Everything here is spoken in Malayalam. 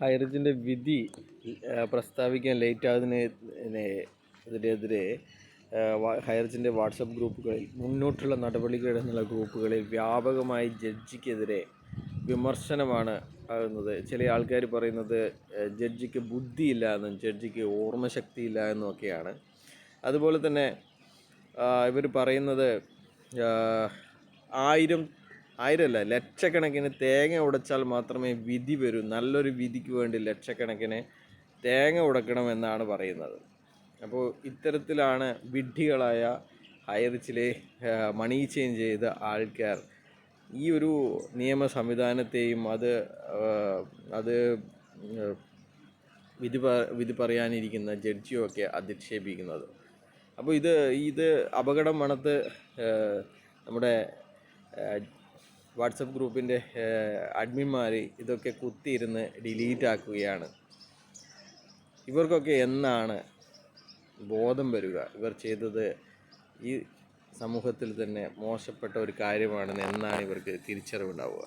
ഹൈറേഞ്ചിന്റെ വിധി പ്രസ്താവിക്കാൻ ലേറ്റ് ആകുന്നതിന് ഇതിനെതിരെ ഹൈറേഞ്ചിന്റെ വാട്സപ്പ് ഗ്രൂപ്പുകളിൽ മുന്നോട്ടുള്ള നടപടികൾ എന്നുള്ള ഗ്രൂപ്പുകളിൽ വ്യാപകമായി ജഡ്ജിക്കെതിരെ വിമർശനമാണ് ആകുന്നത്. ചില ആൾക്കാർ പറയുന്നത് ജഡ്ജിക്ക് ബുദ്ധിയില്ല എന്നും ജഡ്ജിക്ക് ഓർമ്മശക്തി ഇല്ല എന്നും ഒക്കെയാണ് അതുപോലെ തന്നെ ഇവർ പറയുന്നത് ആയിരം ആയിരമല്ല ലക്ഷക്കണക്കിന് തേങ്ങ ഉടച്ചാൽ മാത്രമേ വിധി വരൂ. നല്ലൊരു വിധിക്ക് വേണ്ടി ലക്ഷക്കണക്കിന് തേങ്ങ ഉടക്കണമെന്നാണ് പറയുന്നത്. അപ്പോൾ ഇത്തരത്തിലാണ് വിഡ്ഢികളായ ഹൈറിച്ചിലെ മണി ചേഞ്ച് ചെയ്ത ആൾക്കാർ ഈ ഒരു നിയമ സംവിധാനത്തെയും അത് അത് വിധി വിധി പറയാനിരിക്കുന്ന ജഡ്ജിയും ഒക്കെ അധിക്ഷേപിക്കുന്നത്. അപ്പോൾ ഇത് ഇത് അപകടം മണത്ത് നമ്മുടെ വാട്സപ്പ് ഗ്രൂപ്പിന്റെ അഡ്മിന്മാർ ഇതൊക്കെ കുത്തിയിരുന്ന് ഡിലീറ്റ് ആക്കുകയാണ്. ഇവർക്കൊക്കെ എന്നാണ് ബോധം വരിക? ഇവർ ചെയ്തത് ഈ സമൂഹത്തിൽ തന്നെ മോശപ്പെട്ട ഒരു കാര്യമാണെന്ന് എന്നാണ് ഇവർക്ക് തിരിച്ചറിവുണ്ടാവുക?